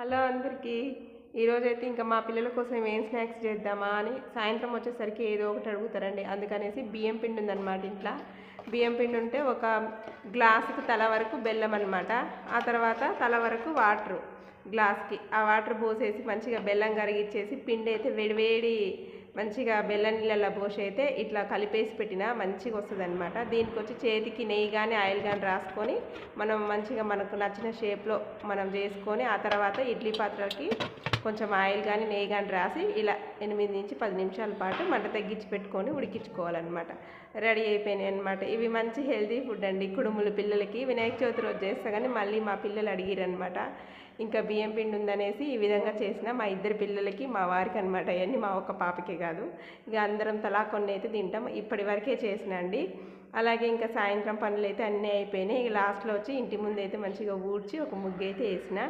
Hello అందరికీ. ఈరోజైతే ఇంకా మా పిల్లల కోసం ఏం స్నాక్స్ చేద్దామా అని సాయంత్రం వచ్చేసరికి ఏదో ఒకటి అడుగుతారండి. అందుకనేసి బియ్యం పిండి ఉందన్నమాట ఇంట్లో. బియ్యం పిండి ఉంటే ఒక గ్లాసుకు తల వరకు బెల్లం అనమాట ఆ తర్వాత తల వరకు వాటరు గ్లాస్కి. ఆ వాటర్ పోసేసి మంచిగా బెల్లం కరిగిచ్చేసి పిండి అయితే వేడివేడి మంచిగా బెల్లం నీళ్ళల్లో పోసి అయితే ఇట్లా కలిపేసి పెట్టినా మంచిగా వస్తుంది అనమాట దీనికి వచ్చి చేతికి నెయ్యి కానీ ఆయిల్ కానీ రాసుకొని మనం మంచిగా మనకు నచ్చిన షేప్లో మనం చేసుకొని ఆ తర్వాత ఇడ్లీ పాత్రకి కొంచెం ఆయిల్ కానీ నెయ్యి కానీ రాసి ఇలా ఎనిమిది నుంచి పది నిమిషాల పాటు మంట తగ్గించి పెట్టుకొని ఉడికించుకోవాలన్నమాట. రెడీ అయిపోయినాయి అనమాట ఇవి మంచి హెల్తీ ఫుడ్ అండి. కుడుములు పిల్లలకి వినాయక చవితి రోజు చేస్తా కానీ మళ్ళీ మా పిల్లలు అడిగిరనమాట ఇంకా బియ్యం పిండి ఉందనేసి ఈ విధంగా చేసిన మా ఇద్దరు పిల్లలకి మా వారికి అనమాట అవన్నీ మా ఒక్క పాపకే కాదు. ఇక అందరం తలా కొన్ని అయితే తింటాం. ఇప్పటి వరకే చేసిన అండి. అలాగే ఇంకా సాయంత్రం పనులు అయితే అన్నీ అయిపోయినాయి. ఇక లాస్ట్లో వచ్చి ఇంటి ముందు అయితే మంచిగా ఊడ్చి ఒక ముగ్గు అయితే వేసిన.